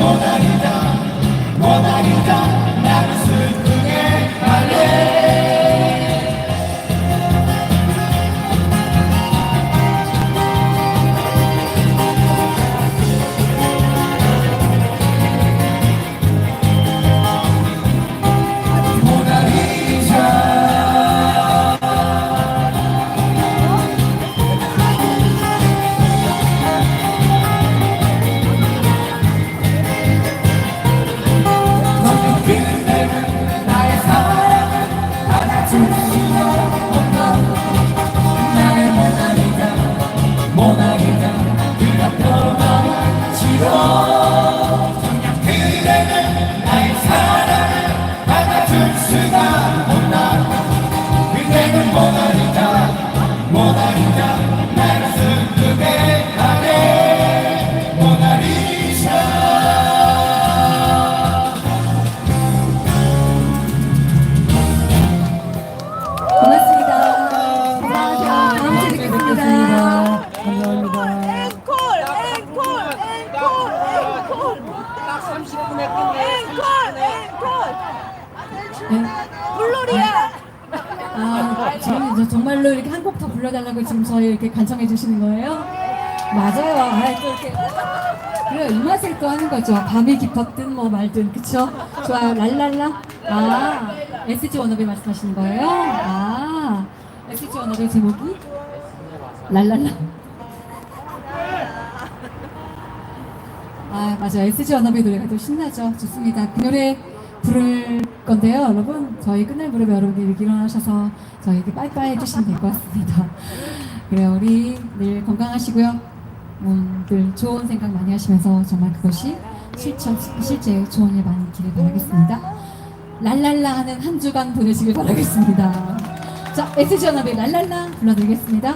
그대 모나리자 나를 고맙습니다. 감사합니다. 다음 주에 뵙겠습니다. 감사합니다. 앵콜, 앵콜, 앵콜, 앵콜. 딱 30분에 끝내. 앵콜, 앵콜. 물놀이야. 이제 정말로 이렇게 한 곡 더 불러달라고 지금 저희 이렇게 간청해 주시는 거예요? 맞아요. 아, 또 이렇게. 그래요. 이 맛을 또 하는 거죠. 밤이 깊었든 뭐 말든. 그쵸? 좋아요. 랄랄라. 아, SG 워너비 말씀하시는 거예요? 아, SG 워너비 제목이? 랄랄라. 아, 맞아요. SG 워너비 노래가 또 신나죠. 좋습니다. 그 노래 부를 건데요, 여러분. 저희 끝날 무렵에 여러분이 이렇게 일어나셔서 저희에게 빠이빠이 해주시면 될 것 같습니다. 그래요. 우리 늘 건강하시고요. 음, 늘 좋은 생각 많이 하시면서 정말 그것이 실천, 실제 좋은 일 많이 있기를 바라겠습니다. 랄랄라 하는 한 주간 보내시길 바라겠습니다. 자, 워너비 랄랄라 불러드리겠습니다.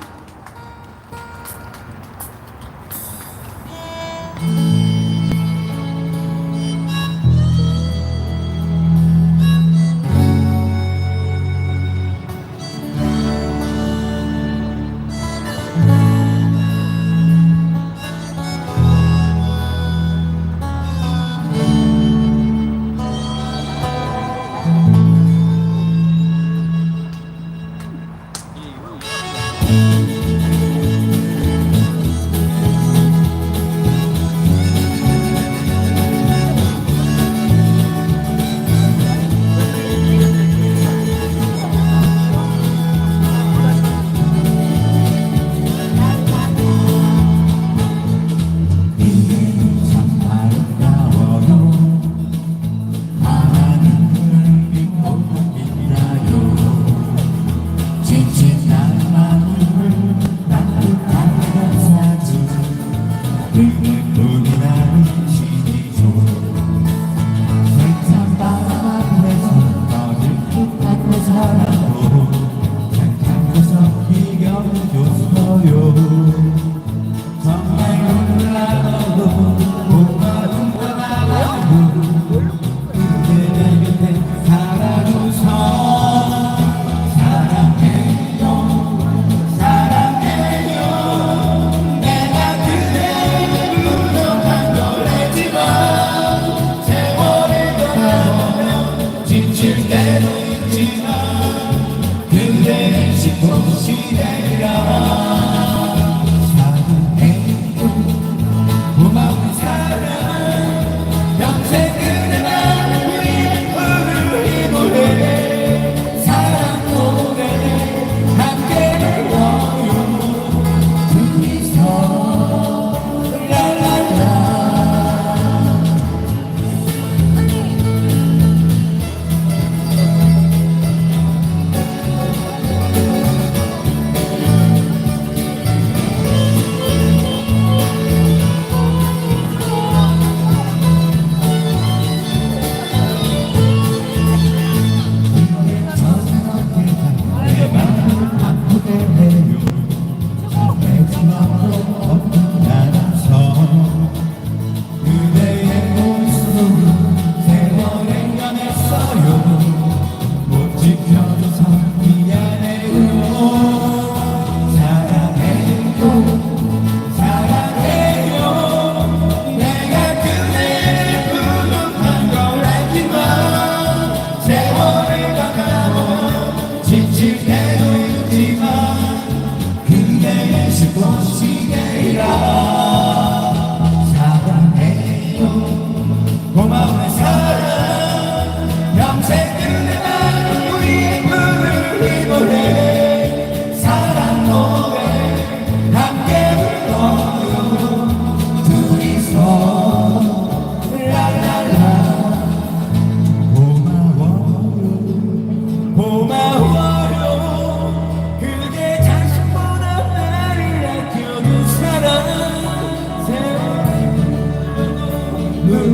고마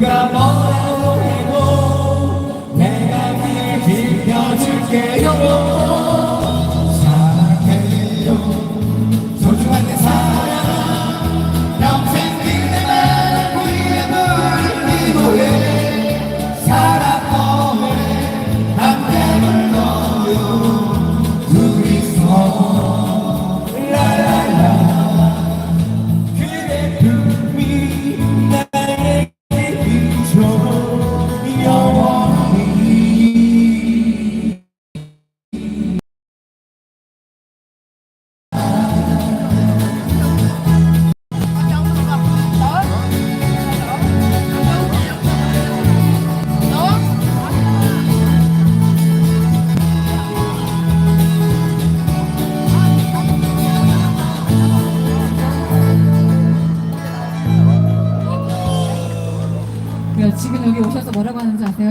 세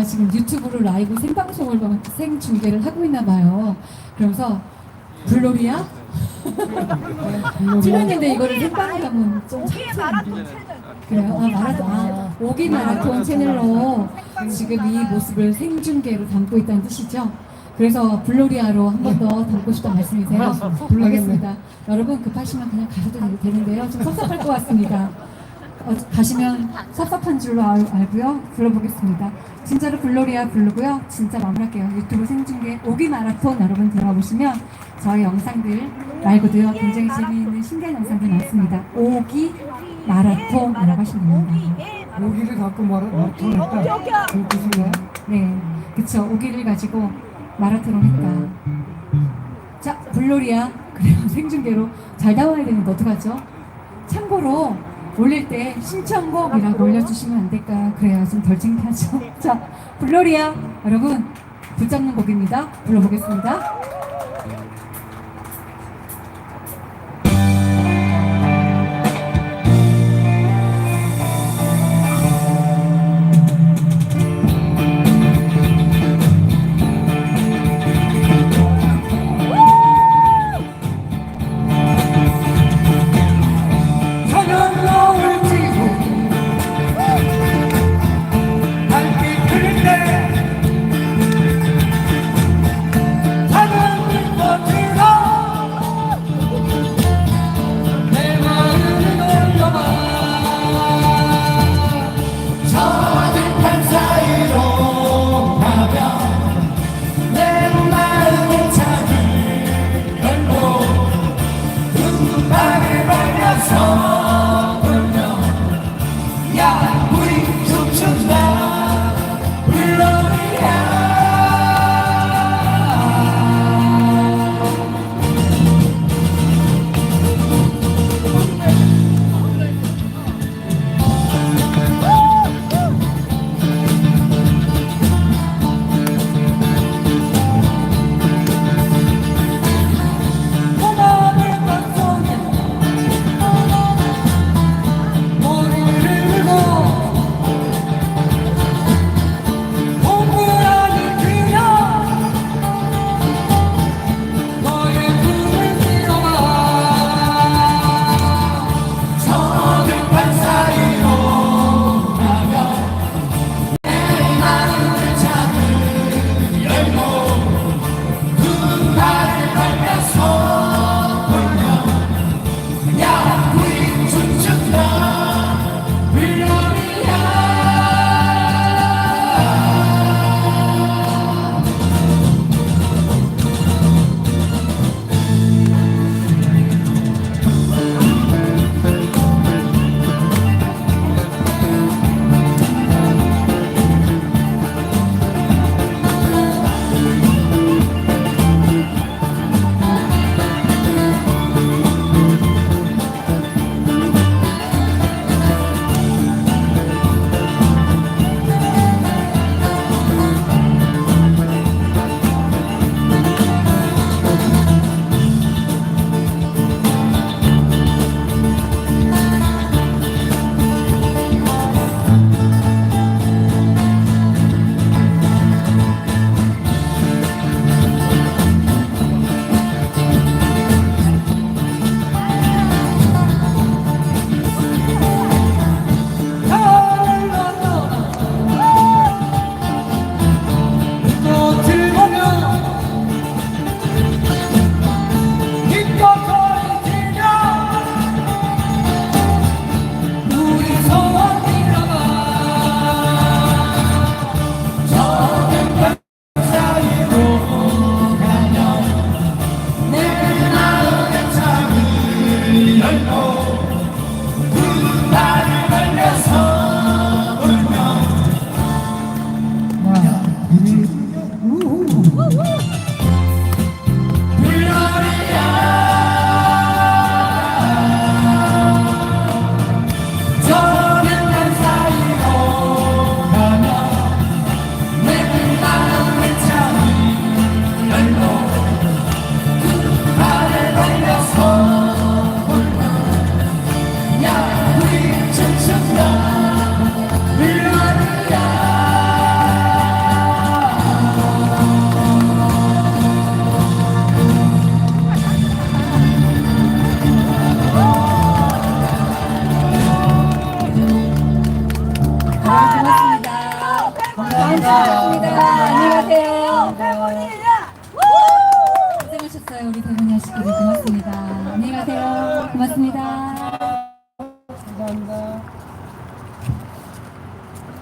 지? 지금 유튜브로 라이브 생방송을 막 생중계를 하고 있나 봐요. 그러면서 블로리야? 틀렸는데 이거를 생방을 하면 좀 창피한데. 그래요? 아, 마라톤. 아, 오기 마라톤 채널로 지금 이 모습을 생중계로 담고 있다는 뜻이죠? 그래서 블로리아로 한 번 더 담고 싶다는 말씀이세요? 알겠습니다. 여러분 급하시면 그냥 가셔도 되- 되는데요. 좀 섭섭할 것 같습니다. 어, 가시면 섭섭한 줄로 알, 알고요. 불러보겠습니다. 진짜로 블로리아 부르고요. 진짜 마무리할게요. 유튜브 생중계 오기 마라톤 여러분 들어보시면 저희 영상들 말고도요. 굉장히 재미있는 신기한 영상들 많습니다. 오기 마라톤이라고 하시면 됩니다. 여기를 갖고 말아 마라톤 했다. 그 뜻인가요? 네, 그쵸. 오기를 가지고 마라톤을 했다. 자, 블로리아. 그래요. 생중계로 잘 나와야 되는데 어떡하죠? 참고로 올릴 때 신청곡이라고 올려주시면 안 될까요? 그래야 좀 덜 창피하죠. 자, 블로리아. 여러분, 붙잡는 곡입니다. 불러보겠습니다.